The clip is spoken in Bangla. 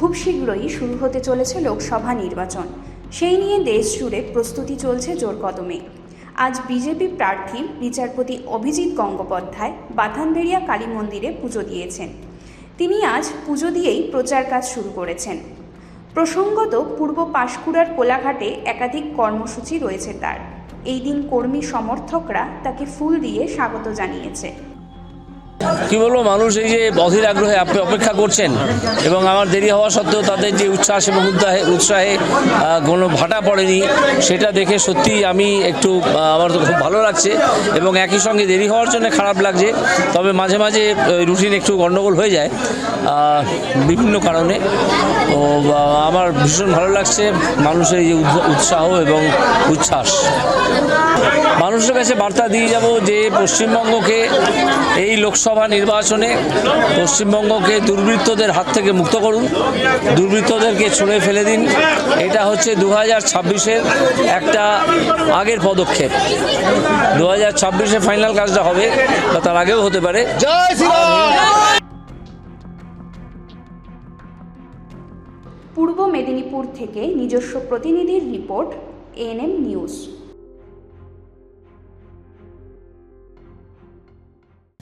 খুব শীঘ্রই শুরু হতে চলেছে লোকসভা নির্বাচন। সেই নিয়ে দেশ জুড়ে প্রস্তুতি চলছে জোর কদমে। আজ বিজেপি প্রার্থী বিচারপতি অভিজিৎ গঙ্গোপাধ্যায় বাথানবেড়িয়া কালী মন্দিরে পুজো দিয়েছেন। তিনি আজ পুজো দিয়েই প্রচার কাজ শুরু করেছেন। প্রসঙ্গত, পূর্ব পাঁশকুড়ার কোলাঘাটে একাধিক কর্মসূচি রয়েছে তার। এই দিন কর্মী সমর্থকরা তাকে ফুল দিয়ে স্বাগত জানিয়েছে। কি বলব, মানুষ এই যে অধীর আগ্রহে আপনি অপেক্ষা করছেন এবং আমার দেরি হওয়া সত্ত্বেও তাদের যে উচ্ছ্বাস এবং উদ্দাহে, উৎসাহে কোনো ভাটা পড়েনি, সেটা দেখে সত্যি আমি একটু আমার তো খুব ভালো লাগছে এবং একই সঙ্গে দেরি হওয়ার জন্য খারাপ লাগছে। তবে মাঝে মাঝে রুটিন একটু গণ্ডগোল হয়ে যায় বিভিন্ন কারণে। তো আমার ভীষণ ভালো লাগছে মানুষের এই উৎসাহ এবং উচ্ছ্বাস। মানুষের কাছে বার্তা দিয়ে যাব যে পশ্চিমবঙ্গকে এই লোকসভা নির্বাচনে পশ্চিমবঙ্গকে দুর্বৃত্তদের হাত থেকে মুক্ত করুন দুর্বৃত্তদেরকে ছুঁড়ে ফেলে দিন। এটা হচ্ছে দু হাজার ছাব্বিশের একটা আগের পদক্ষেপ। দু হাজার ছাব্বিশে ফাইনাল কাজটা হবে বা তার আগেও হতে পারে। পূর্ব মেদিনীপুর থেকে নিজস্ব প্রতিনিধির রিপোর্ট এএনএম নিউজ।